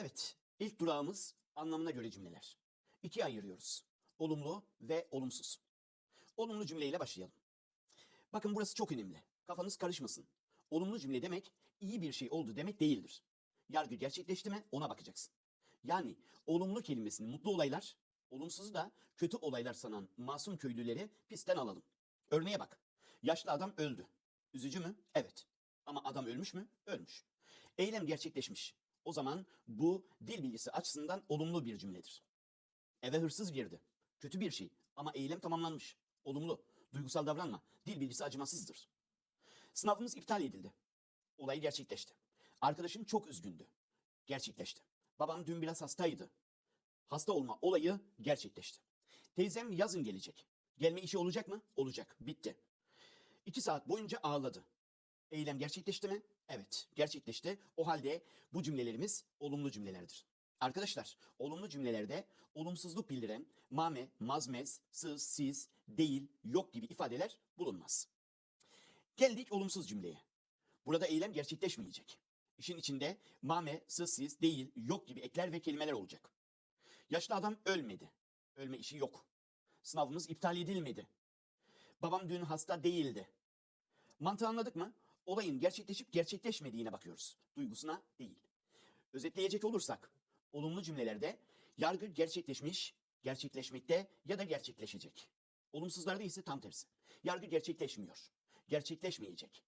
Evet, ilk durağımız anlamına göre cümleler. İkiye ayırıyoruz. Olumlu ve olumsuz. Olumlu cümleyle başlayalım. Bakın burası çok önemli. Kafanız karışmasın. Olumlu cümle demek iyi bir şey oldu demek değildir. Yargı gerçekleşti mi ona bakacaksın. Yani olumlu kelimesini mutlu olaylar, olumsuzu da kötü olaylar sanan masum köylüleri pistten alalım. Örneğe bak. Yaşlı adam öldü. Üzücü mü? Evet. Ama adam ölmüş mü? Ölmüş. Eylem gerçekleşmiş. O zaman bu dil bilgisi açısından olumlu bir cümledir. Eve hırsız girdi. Kötü bir şey ama eylem tamamlanmış. Olumlu. Duygusal davranma. Dil bilgisi acımasızdır. Sınavımız iptal edildi. Olay gerçekleşti. Arkadaşım çok üzgündü. Gerçekleşti. Babam dün biraz hastaydı. Hasta olma olayı gerçekleşti. Teyzem yazın gelecek. Gelme işi olacak mı? Olacak. Bitti. İki saat boyunca ağladı. Eylem gerçekleşti mi? Evet, gerçekleşti. O halde bu cümlelerimiz olumlu cümlelerdir. Arkadaşlar, olumlu cümlelerde olumsuzluk bildiren mame, mazmez, sız, siz, değil, yok gibi ifadeler bulunmaz. Geldik olumsuz cümleye. Burada eylem gerçekleşmeyecek. İşin içinde mame, sız, siz, değil, yok gibi ekler ve kelimeler olacak. Yaşlı adam ölmedi. Ölme işi yok. Sınavımız iptal edilmedi. Babam dün hasta değildi. Mantığı anladık mı? Olayın gerçekleşip gerçekleşmediğine bakıyoruz. Duygusuna değil. Özetleyecek olursak, olumlu cümlelerde yargı gerçekleşmiş, gerçekleşmekte ya da gerçekleşecek. Olumsuzlarda ise tam tersi. Yargı gerçekleşmiyor, gerçekleşmeyecek